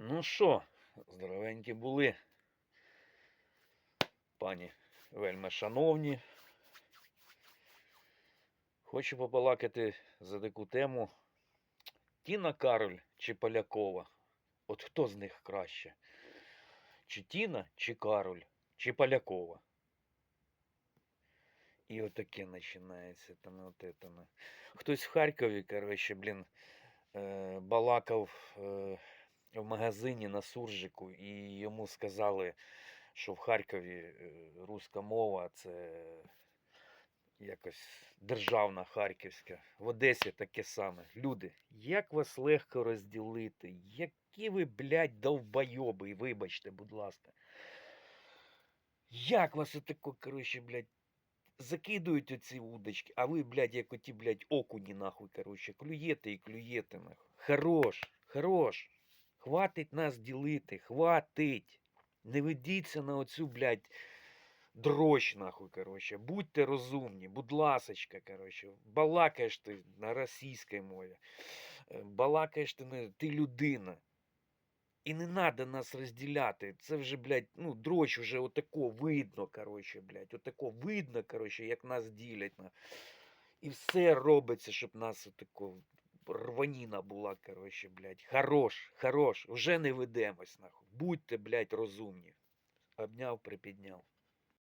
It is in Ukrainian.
Ну що, здоровенькі були. Пані вельми шановні. Хочу побалакати за таку тему. Тіна Кароль чи Полякова? От хто з них краще? Чи Тіна, чи Кароль, чи Полякова? І отаке починається. Там, от. Хтось в Харкові, коротше, блін, е, балакав е, в магазині на суржику, і йому сказали, що в Харкові е, руська мова це якось державна харківська. В Одесі таке саме. Люди, як вас легко розділити? Які ви, блядь, довбойоби, вибачте, будь ласка. Як вас отако, коротше, блядь, закидують оці удочки, а ви, блядь, як оті, блядь, окуні, нахуй, коротше, клюєте і клюєте, нахуй. Хорош, хорош. Хватить нас ділити, хватить. Не ведіться на оцю, блядь, дрощ, нахуй, коротше. Будьте розумні, будь ласочка, коротше. Балакаєш ти на російській мові. е, Балакаєш ти, на... ти людина. І не треба нас розділяти. Це вже, блядь, ну, дрощ вже отако видно, коротше, блядь. Отако видно, коротше, як нас ділять. І все робиться, щоб нас отако рваніна була, коротше, блядь. Хорош, хорош. Вже не ведемось, нахуй. Будьте, блядь, розумні. Обняв, припідняв.